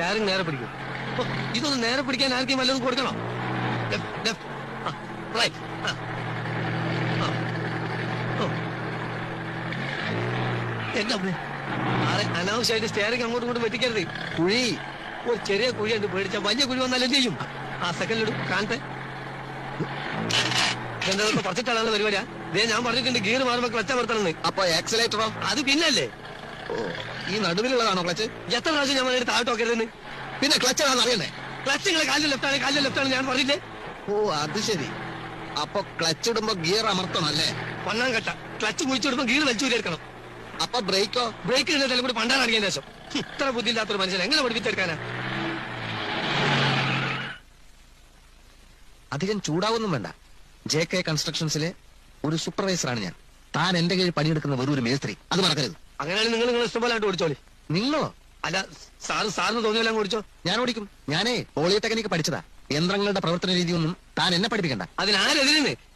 Steering നേരെ പിടിക്കും. ഇതൊന്ന് നേരെ പിടിക്കാൻ ആർക്കും വല്ലതും കൊടുക്കണോ. എന്റെ അമ്മേ ആരെ അനാവശ്യമായിട്ട് സ്റ്റേറിങ് അങ്ങോട്ടും ഇങ്ങോട്ടും വെട്ടിക്കരുത്. കുഴി ഒരു ചെറിയ കുഴി ഉണ്ട് പേടിച്ച വലിയ കുഴി വന്നാൽ എന്ത് ചെയ്യും? ആ സെക്കൻഡിലിടും കാണത്തെ എന്താ പറഞ്ഞിട്ടാണല്ലോ പരിപാടിയാ? ദേ ഞാൻ പറഞ്ഞിട്ടുണ്ട് ഗിയർ മാറുമ്പോ ക്ലച്ച് അമർത്തണമെന്ന്. അപ്പൊ ആക്സിലേറ്ററോ അത് പിന്നല്ലേ? ഈ നടുവിലുള്ളതാണോ ക്ലച്ച്? എത്ര പ്രാവശ്യം ഞാൻ പറഞ്ഞിട്ട് താഴോട്ട് നോക്കരുതെന്ന്? പിന്നെ ക്ലച്ച് ആണെന്ന് അറിയണ്ടേ? ക്ലച്ച് നിങ്ങളെ കാലിൽ ലെഫ്റ്റ് ആണ് കാലിൽ ലെഫ്റ്റ് ആണ് ഞാൻ പറഞ്ഞില്ലേ? ഓ അത് ശരി. അപ്പൊ ക്ലച്ച് ഇടുമ്പോ ഗിയർ അമർത്തണം അല്ലേ? പണ്ണാൻ കട്ട ക്ലച്ച് കുഴിച്ചിടുമ്പോ ഗിയർ വലിച്ചു എടുക്കണം. അപ്പൊ ബ്രേക്കോ? ബ്രേക്ക് ഇടുന്നതിലും കൂടി പണ്ടാൻ അറിയാൻ ശേഷം ഇത്ര ഇത്ര ബുദ്ധിയില്ലാത്തൊരു മനുഷ്യൻ എങ്ങനെ പഠിപ്പിച്ചെടുക്കാനാ? അധികം ചൂടാവൊന്നും വേണ്ട. ജെ കെ കൺസ്ട്രക്ഷൻസിലെ ഒരു സൂപ്പർവൈസറാണ് ഞാൻ. താൻ എന്റെ കീഴിൽ പണിയെടുക്കുന്ന വെറും ഒരു മേസ്ത്രി. അത് മറക്കരുത്. അങ്ങനെയാണെങ്കിൽ നിങ്ങൾ നിങ്ങൾ ഇഷ്ടംപോലെ ഓടിച്ചോളി. നിങ്ങളോ? അല്ല സാറ് സാറിന് തോന്നിയെല്ലാം ഓടിച്ചോ? ഞാൻ ഓടിക്കും. ഞാനേ പോളിടെക്നിക് പഠിച്ചതാ. യന്ത്രങ്ങളുടെ പ്രവർത്തന രീതിയൊന്നും താൻ എന്നെ പഠിപ്പിക്കണ്ട. അതിനാരെതിരെന്ന്